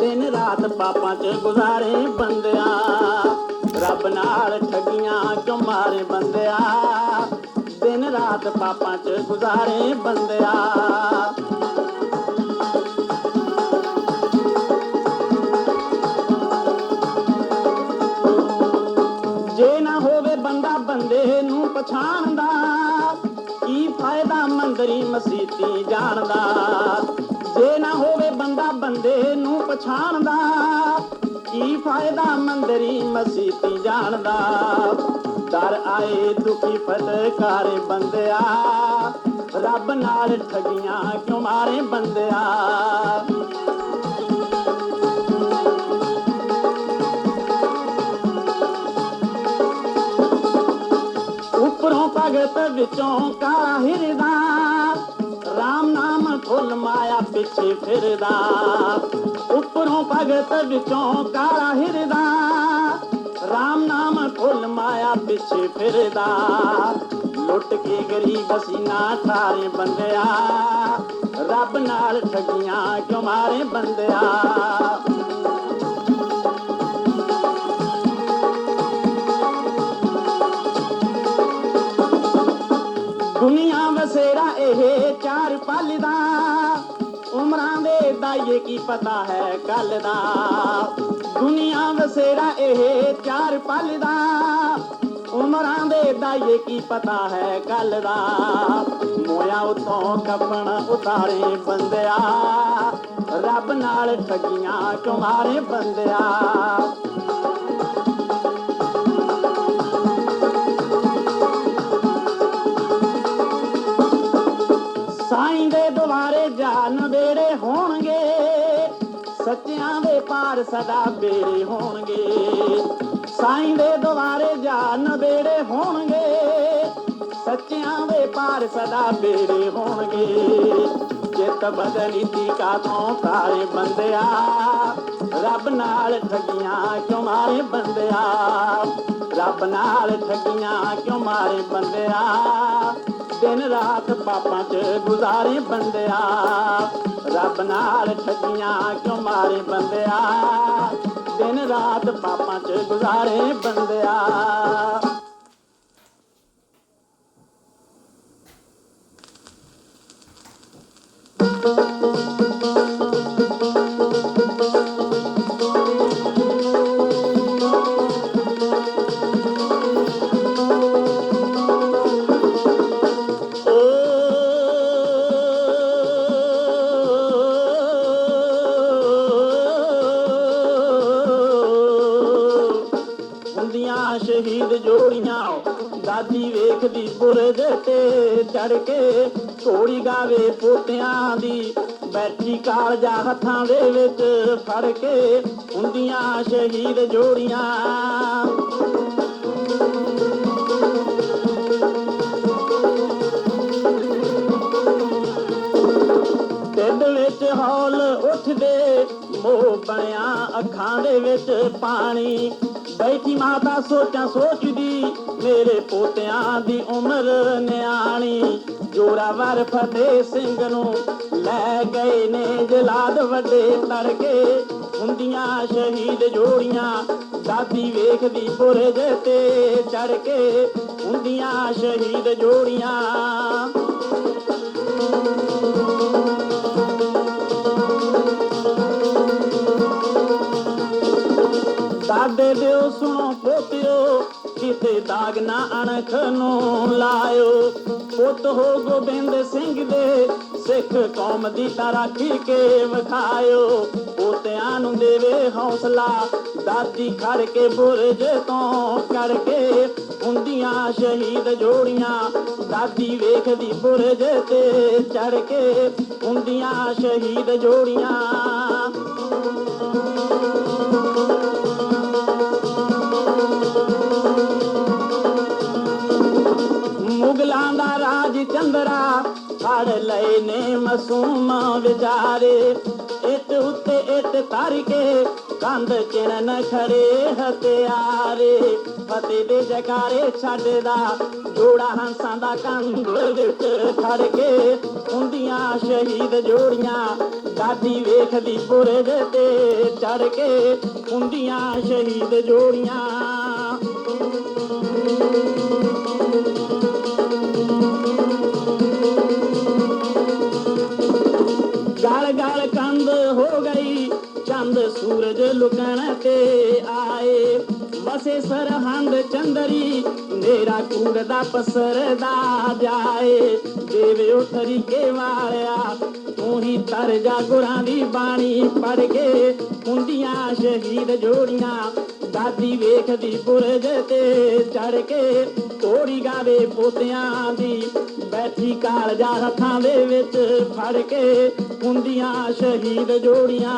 ਦਿਨ ਰਾਤ ਪਾਪਾਂ 'ਚ ਗੁਜ਼ਾਰੇ ਬੰਦਿਆ। ਰੱਬ ਨਾਲ ਠਗੀਆਂ ਕਿਉਂ ਮਾਰੇ ਬੰਦਿਆ। ਦਿਨ ਰਾਤ ਪਾਪਾਂ 'ਚ ਗੁਜ਼ਾਰੇ ਬੰਦਿਆ। ਜੇ ਨਾ ਹੋਵੇ ਬੰਦਾ ਬੰਦੇ ਨੂੰ ਪਛਾਣਦਾ, ਕੀ ਫਾਇਦਾ ਮੰਦਰੀ ਮਸੀਤੀ ਜਾਣਦਾ। ਜੇ ਨਾ ਹੋਵੇ ਬੰਦਾ ਬੰਦੇ ਨੂੰ ਪਛਾਣਦਾ, ਕੀ ਫਾਇਦਾ ਮੰਦਰੀ ਮਸੀਤੀ ਜਾਣਦਾ? ਡਰ ਆਏ, ਦੁਖੀ ਫਟਕਾਰੇ ਬੰਦਿਆ, ਰੱਬ ਨਾਲ ਠਗੀਆਂ ਕਿਉਂ ਮਾਰੇ ਬੰਦਿਆ? ਉੱਪਰੋਂ ਭਗਤ ਵਿੱਚੋਂ ਕਾਲਾ ਹਿਰਦਾ RAM ਨਾਮ ਫੁੱਲ ਮਾਇਆ ਪਿੱਛੇ ਫਿਰਦਾ। ਉੱਪਰੋਂ ਭਗਤ ਵਿੱਚੋਂ ਕਾਲਾ ਹਿਰਦਾ। RAM ਨਾਮ ਫੁੱਲ ਮਾਇਆ ਪਿੱਛੇ ਫਿਰਦਾ। ਲੁੱਟ ਕੇ ਗਰੀਬ ਸੀਨਾ ਥਾਰੇ ਬੰਦਿਆ। ਰੱਬ ਨਾਲ ਠੱਗੀਆਂ ਕਿਉਂ ਮਾਰੇ ਬੰਦਿਆ। ਪਤਾ ਹੈ ਕੱਲ ਦਾ। ਦੁਨੀਆ ਵਸੇਰਾ ਇਹ ਚਾਰ ਪਲ ਦਾ। ਉਮਰਾਂ ਦੇ ਦਾਈਏ ਕੀ ਪਤਾ ਹੈ ਕੱਲ ਦਾ। ਮੋਇਆ ਉਤੋਂ ਕਪਣ ਉਤਾਰੇ ਬੰਦਿਆ। ਰੱਬ ਨਾਲ ਠਗੀਆਂ ਕਿਉਂ ਬੰਦਿਆ। ਸੱਚਿਆਂ ਦੇ ਪਾਰ ਸਦਾ ਬੇੜੇ ਹੋਣਗੇ। ਸਾਈਂ ਦੇ ਦੁਆਰੇ ਜਾਨ ਬੇੜੇ ਹੋਣਗੇ। ਸੱਚਿਆਂ ਦੇ ਪਾਰ ਸਦਾ ਬੇੜੇ ਹੋਣਗੇ। ਚਿੱਤ ਬਦਲੀ ਤੀਕਾ ਤੋਂ ਤਾਰੇ ਬੰਦਿਆ। ਰੱਬ ਨਾਲ ਠੱਗੀਆਂ ਕਿਉਂ ਮਾਰੇ ਬੰਦਿਆ? ਰੱਬ ਨਾਲ ਠੱਗੀਆਂ ਕਿਉਂ ਮਾਰੇ ਬੰਦਿਆ? ਦਿਨ ਰਾਤ ਪਾਪਾਂ 'ਚ ਗੁਜ਼ਾਰੇ ਬੰਦਿਆ। ਰੱਬ ਨਾਲ ਠਗੀਆਂ ਕਿਉਂ ਮਾਰੇ ਬੰਦਿਆ? ਦਿਨ ਰਾਤ ਪਾਪਾਂ 'ਚ ਗੁਜ਼ਾਰੇ ਬੰਦਿਆ। ਸ਼ਹੀਦ ਜੋੜੀਆਂ, ਦਾਦੀ ਵੇਖਦੀ ਬੁਰਜ ਤੇ ਚੜ ਕੇ ਘੋੜੀ ਗਾਵੇ ਪੋਤਿਆਂ ਦੀ, ਬੈਠੀ ਕਾਲਜਾ ਹੱਥਾਂ ਦੇ ਵਿੱਚ ਫੜ ਕੇ ਹੁੰਦੀਆਂ ਸ਼ਹੀਦ ਜੋੜੀਆਂ। ਢਿੱਡ ਵਿੱਚ ਹੌਲ ਉੱਠਦੇ, ਮੋਹ ਬਣਿਆ ਅੱਖਾਂ ਦੇ ਵਿੱਚ ਪਾਣੀ। ਬੈਠੀ ਮਾਤਾ ਸੋਚਾਂ ਸੋਚਦੀ, ਮੇਰੇ ਪੋਤਿਆਂ ਦੀ ਉਮਰ ਨਿਆਣੀ। ਜੋਰਾਵਰ ਫਤਿਹ ਸਿੰਘ ਨੂੰ ਲੈ ਗਏ ਨੇ ਜਲਾਦ ਵੱਡੇ ਤੜਕੇ। ਹੁੰਦੀਆਂ ਸ਼ਹੀਦ ਜੋੜੀਆਂ, ਦਾਦੀ ਵੇਖਦੀ ਬੁਰਜ ਤੇ ਚੜ ਕੇ ਹੁੰਦੀਆਂ ਸ਼ਹੀਦ ਜੋੜੀਆਂ ਕਿਤੇ ਦਾਗ ਨਾ ਅਣਖ ਨੂੰ ਲਾਇਓ। ਪੁੱਤ ਹੋ ਗੋਬਿੰਦ ਸਿੰਘ ਦੇ ਸਿੱਖ ਕੌਮ ਦੀ ਤਰਾਖੀ ਕੇ ਵਿਖਾਇਓ। ਪੋਤਿਆਂ ਨੂੰ ਦੇਵੇ ਹੌਸਲਾ ਦਾਦੀ ਖੜ ਕੇ ਬੁਰਜ ਤੋਂ ਕਰਕੇ ਕੇ ਹੁੰਦੀਆਂ ਸ਼ਹੀਦ ਜੋੜੀਆਂ। ਦਾਦੀ ਵੇਖਦੀ ਬੁਰਜ ਤੇ ਚੜ ਕੇ ਹੁੰਦੀਆਂ ਸ਼ਹੀਦ ਜੋੜੀਆਂ। ਮੁਗਲਾਂ ਦਾ ਰਾਜ ਚੰਦਰਾ ਫੜ ਲਏ ਨੇ ਮਸੂਮ ਵਿਚਾਰੇ। ਇਤ ਉੱਤੇ ਇਤ ਧਰ ਕੇ ਕੰਧ ਚਿਣਨ ਖੜੇ ਹਥਿਆਰੇ। ਫਤਿਹ ਦੇ ਜਕਾਰੇ ਛੱਡਦਾ ਜੋੜਾ ਹੰਸਾਂ ਦਾ ਕੰਧ ਵਿੱਚ ਖੜ ਕੇ ਹੁੰਦੀਆਂ ਸ਼ਹੀਦ ਜੋੜੀਆਂ। ਦਾਦੀ ਵੇਖਦੀ ਬੁਰਜ ਤੇ ਚੜ ਕੇ ਹੁੰਦੀਆਂ ਸ਼ਹੀਦ ਜੋੜੀਆਂ। ਚੰਦ ਸੂਰਜ ਲੁਕਣ ਤੇ ਆਏ। ਵਸੇ ਸਰਹੰਦ ਚੰਦਰੀ ਮੇਰਾ ਕੂੜ ਦਾ ਪਸਰਦਾ ਜਾਏ। ਦੇਵਿਓ ਕੇ ਵਾਲਿਆ ਤੂੰ ਹੀ ਤਰ ਜਾ ਗੁਰਾਂ ਦੀ ਬਾਣੀ ਪੜ ਕੇ। ਹੁੰਦੀਆਂ ਸ਼ਹੀਦ ਜੋੜੀਆਂ ਦਾਦੀ ਵੇਖਦੀ ਪੁਰਜ ਤੇ ਚੜ ਕੇ ਕੋੜੀ ਗਾਵੇ ਪੋਤਿਆਂ ਦੀ। ਬੈਠੀ ਕਾਲਜਾ ਹੱਥਾਂ ਦੇ ਵਿੱਚ ਫੜ ਕੇ ਹੁੰਦੀਆਂ ਸ਼ਹੀਦ ਜੋੜੀਆਂ।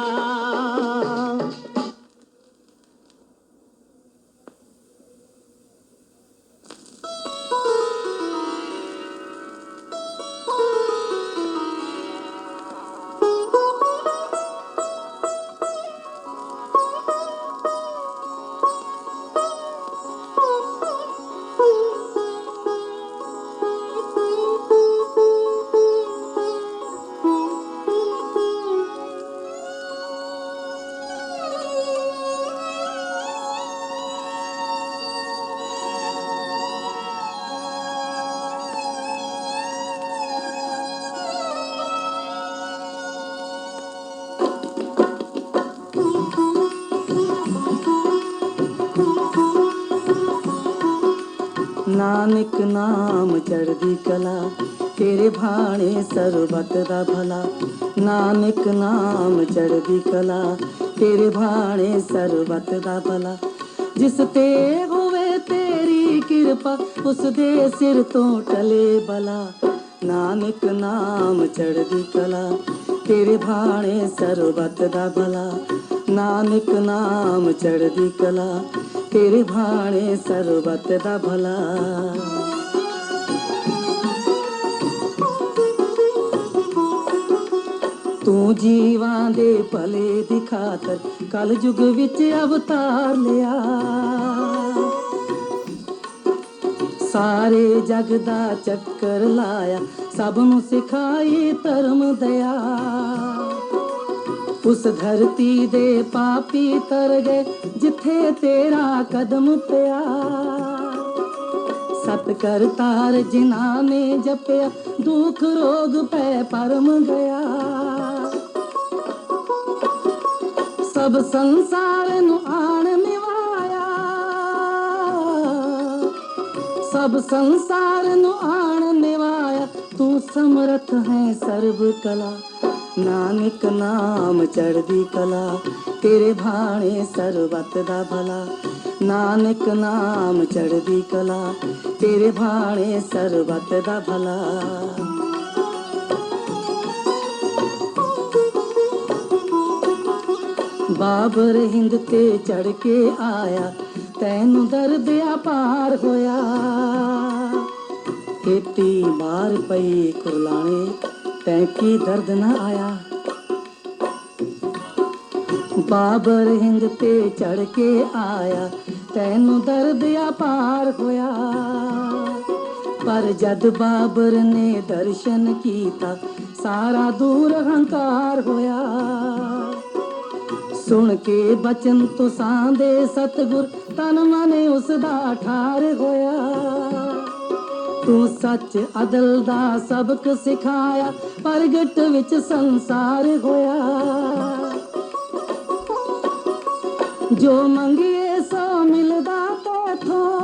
ਨਾਨਕ ਨਾਮ ਚੜਦੀ ਕਲਾ, ਤੇਰੇ ਭਾਣੇ ਸਰਬਤ ਦਾ ਭਲਾ। ਨਾਨਕ ਨਾਮ ਚੜਦੀ ਕਲਾ, ਤੇਰੇ ਭਾਣੇ ਸਰਬਤ ਦਾ ਭਲਾ। ਜਿਸ ਤੇ ਹੋਵੇ ਤੇਰੀ ਕਿਰਪਾ, ਉਸ ਦੇ ਸਿਰ ਤੋਂ ਟਲੇ ਬਲਾ। ਨਾਨਕ ਨਾਮ ਚੜਦੀ ਕਲਾ, ਤੇਰੇ ਭਾਣੇ ਸਰਬਤ ਦਾ ਭਲਾ। ਨਾਨਕ ਨਾਮ ਚੜਦੀ ਕਲਾ ਤੇਰੇ ਭਾਣੇ ਸਰਬਤ ਦਾ ਭਲਾ। ਤੂੰ ਜੀਵਾਂ ਦੇ ਭਲੇ ਦੀ ਖਾਤਰ ਕਲ ਯੁਗ ਵਿੱਚ ਅਵਤਾਰ ਲਿਆ। ਸਾਰੇ ਜਗ ਦਾ ਚੱਕਰ ਲਾਇਆ, ਸਭ ਨੂੰ ਸਿਖਾਏ ਧਰਮ ਦੇ ਉਸ ਧਰਤੀ ਦੇ ਪਾਪੀ ਤਰ ਗਏ, ਜਿੱਥੇ ਤੇਰਾ ਕਦਮ ਪਿਆ। ਸਤ ਕਰ ਤਾਰ ਜਿਨ੍ਹਾਂ ਨੇ ਜਪਿਆ, ਦੁੱਖ ਰੋਗ ਪੈ ਪਰਮ ਗਿਆ। ਸਭ ਸੰਸਾਰ ਨੂੰ ਆਣ ਨਿਵਾਇਆ। ਸਭ ਸੰਸਾਰ ਨੂੰ ਆਣ ਨਿਵਾਇਆ। ਤੂੰ ਸਮਰਥ ਹੈ ਸਰਬ ਕਲਾ। ਨਾਨਕ ਨਾਮ ਚੜਦੀ ਕਲਾ, ਤੇਰੇ ਭਾਣੇ ਸਰਬਤ ਦਾ ਭਲਾ। ਨਾਨਕ ਨਾਮ ਚੜਦੀ ਕਲਾ, ਤੇਰੇ ਭਾਣੇ ਸਰਬਤ ਦਾ ਭਲਾ। ਬਾਬਰ ਹਿੰਦ ਤੇ ਚੜ ਕੇ ਆਇਆ, ਤੈਨੂੰ ਦਰਦ ਅਪਾਰ ਹੋਇਆ। ਖੇਤੀ ਮਾਰ ਪਈ ਕੁਰਲਾਣੇ ਤੈਂ ਕੀ ਦਰਦ ਨਾ ਆਇਆ। ਬਾਬਰ ਹਿੰਦ ਤੇ ਚੜ ਕੇ ਆਇਆ। ਤੈਨੂੰ ਦਰਦ ਅਪਾਰ ਹੋਇਆ। ਪਰ ਜਦ ਬਾਬਰ ਨੇ ਦਰਸ਼ਨ ਕੀਤਾ, ਸਾਰਾ ਦੂਰ ਹੰਕਾਰ ਹੋਇਆ। ਸੁਣ ਕੇ ਬਚਨ ਤੁਸਾਂ ਦੇ ਸਤਗੁਰ, ਤਨ ਮਨ ਉਸ ਦਾ ਠਾਰ ਹੋਇਆ। ਤੂੰ ਸੱਚ ਅਦਲ ਦਾ ਸਬਕ ਸਿਖਾਇਆ, ਪ੍ਰਗਟ ਵਿੱਚ ਸੰਸਾਰ ਹੋਇਆ। ਜੋ ਮੰਗੀਏ ਸੋ ਮਿਲਦਾ ਤੇਥੋਂ।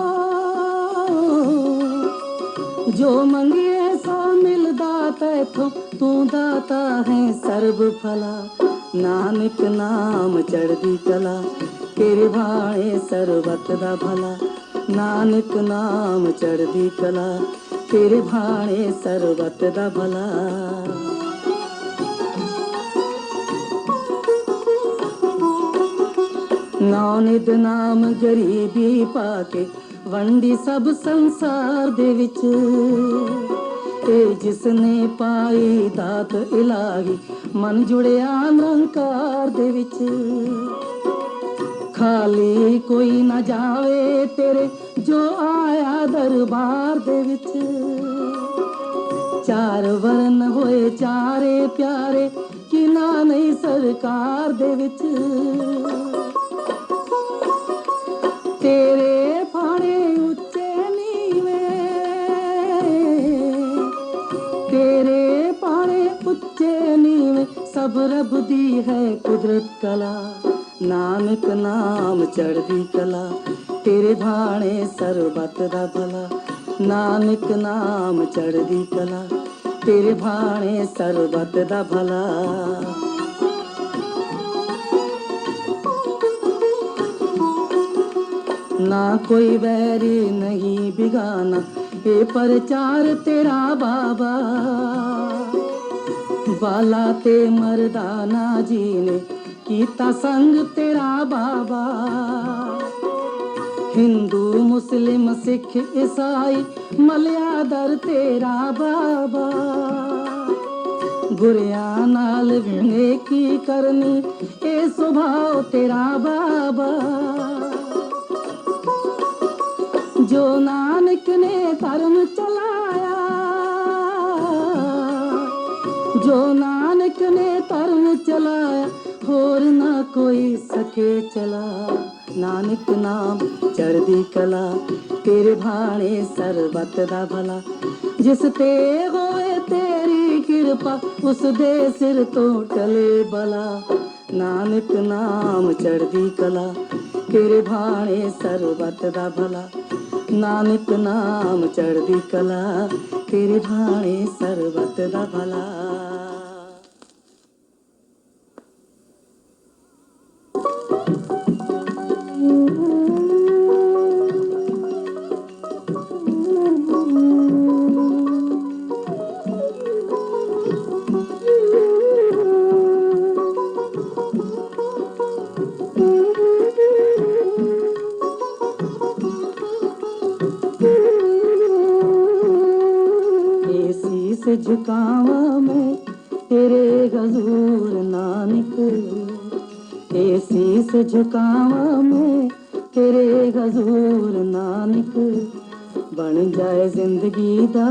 ਜੋ ਮੰਗੀਏ ਸੋ ਮਿਲਦਾ ਤੇਥੋਂ, ਤੂੰ ਦਾਤਾ ਹੈ ਸਰਬ ਫਲਾ ਨਾਨਕ ਨਾਮ ਚੜ੍ਹਦੀ ਕਲਾ ਤੇਰੇ ਭਾਣੇ ਸਰਬਤ ਦਾ ਭਲਾ। ਨਾਨਕ ਨਾਮ ਚੜ੍ਹਦੀ ਕਲਾ, ਤੇਰੇ ਭਾਣੇ ਸਰਬਤ ਦਾ ਭਲਾ। ਨੌ ਨਾਮ ਗਰੀਬੀ ਪਾ ਕੇ, ਵੰਡੀ ਸਭ ਸੰਸਾਰ ਦੇ ਵਿੱਚ। ਇਹ ਜਿਸ ਨੇ ਪਾਈ ਦਾਤ ਇਲਾਹੀ, ਮਨ ਜੁੜਿਆ ਅਲੰਕਾਰ ਦੇ ਵਿੱਚ। ਖਾਲੀ ਕੋਈ ਨਾ ਜਾਵੇ ਤੇਰੇ, ਜੋ ਆਇਆ ਦਰਬਾਰ ਦੇ ਵਿੱਚ। ਚਾਰ ਵਰਨ ਹੋਏ ਚਾਰੇ ਪਿਆਰੇ, ਕਿਨਾ ਨਹੀਂ ਸਰਕਾਰ ਦੇ ਵਿੱਚ। ਤੇਰੇ ਫਾਣੇ ਉੱਚੇ ਨੀਵੇਂ, ਤੇਰੇ ਪਾਣੇ ਉੱਚੇ ਨੀਵੇਂ, ਸਭ ਰੱਬ ਦੀ ਹੈ ਕੁਦਰਤ ਕਲਾ। ਨਾਨਕ ਨਾਮ ਚੜਦੀ ਕਲਾ ਤੇਰੇ ਭਾਣੇ ਸਰਬੱਤ ਦਾ ਭਲਾ ਨਾਨਕ ਨਾਮ ਚੜਦੀ ਕਲਾ ਤੇਰੇ ਭਾਣੇ ਸਰਬੱਤ ਦਾ ਭਲਾ ਨਾ ਕੋਈ ਵੈਰੀ ਨਹੀਂ ਬਿਗਾਨਾ ਇਹ ਪ੍ਰਚਾਰ ਤੇਰਾ ਬਾਬਾ ਬਾਲਾ ਤੇ ਮਰਦਾਨਾ ਜੀ ਨੇ ਕੀਤਾ ਸੰਗ ਤੇਰਾ ਬਾਬਾ। ਹਿੰਦੂ, ਮੁਸਲਿਮ, ਸਿੱਖ, ਈਸਾਈ ਮਲਿਆ ਦਰ ਤੇਰਾ ਬਾਬਾ। ਗੁਰਿਆਂ ਨਾਲ ਵੀ ਨੇਕੀ ਕਰਨੀ ਇਹ ਸੁਭਾਅ ਤੇਰਾ ਬਾਬਾ। ਜੋ ਨਾਨਕ ਨੇ ਧਰਮ ਚਲਾਇਆ, ਜੋ ਨਾਨਕ ਨੇ ਧਰਮ ਚਲਾਇਆ ਹੋਰ ਨਾ ਕੋਈ ਸਕੇ ਚਲਾ। ਨਾਨਕ ਨਾਮ ਚੜਦੀ ਕਲਾ, ਤੇਰੇ ਭਾਣੇ ਸਰਬਤ ਦਾ ਭਲਾ। ਜਿਸ ਤੇ ਹੋਵੇ ਤੇਰੀ ਕਿਰਪਾ, ਉਸ ਦੇ ਸਿਰ ਤੋਂ ਟਲੇ ਬਲਾ। ਨਾਨਕ ਨਾਮ ਚੜਦੀ ਕਲਾ, ਤੇਰੇ ਭਾਣੇ ਸਰਬਤ ਦਾ ਭਲਾ। ਨਾਨਕ ਨਾਮ ਚੜਦੀ ਕਲਾ, ਤੇਰੇ ਭਾਣੇ ਸਰਬਤ ਦਾ ਭਲਾ। शीस झुकावा मैं तेरे हजूर नानक बन जाए जिंदगी दा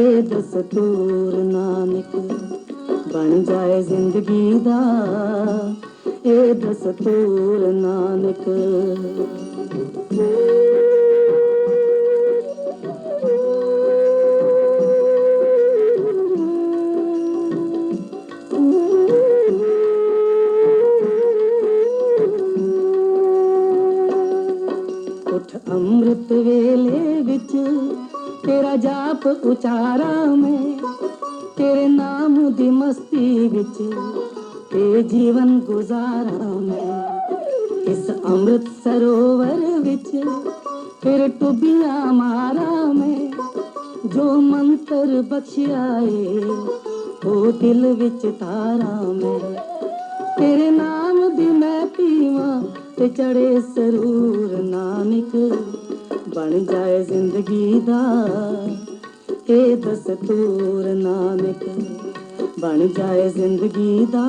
ए दस्तूर नानक बन जाए जिंदगी दा ए दस्तूर नानक ਅੰਮ੍ਰਿਤ ਵੇਲੇ ਵਿੱਚ ਤੇਰਾ ਜਾਪ ਉਚਾਰਾ ਮੈਂ, ਤੇਰੇ ਨਾਮ ਦੀ ਮਸਤੀ ਵਿੱਚ ਤੇ ਜੀਵਨ ਗੁਜ਼ਾਰਾ ਮੈਂ। ਇਸ ਅੰਮ੍ਰਿਤ ਸਰੋਵਰ ਵਿੱਚ ਫਿਰ ਟੁੱਬੀਆਂ ਮਾਰਾ ਮੈਂ, ਜੋ ਮੰਤਰ ਬਖਸ਼ਿਆ ਏ ਉਹ ਦਿਲ ਵਿੱਚ ਤਾਰਾਂ ਮੈਂ। ਤੇਰੇ ਨਾਮ ਦੀ ਮੈਂ ਪੀਵਾਂ ਤੇ ਚੜੇ ਸਰੂਰ ਨਾਨਕ। ਬਣ ਜਾਏ ਜ਼ਿੰਦਗੀ ਦਾ। ਇਹ ਦਸਤੂਰ ਨਾਨਕ ਬਣ ਜਾਏ ਜ਼ਿੰਦਗੀ ਦਾ।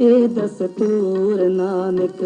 ਇਹ ਦਸਤੂਰ ਨਾਨਕ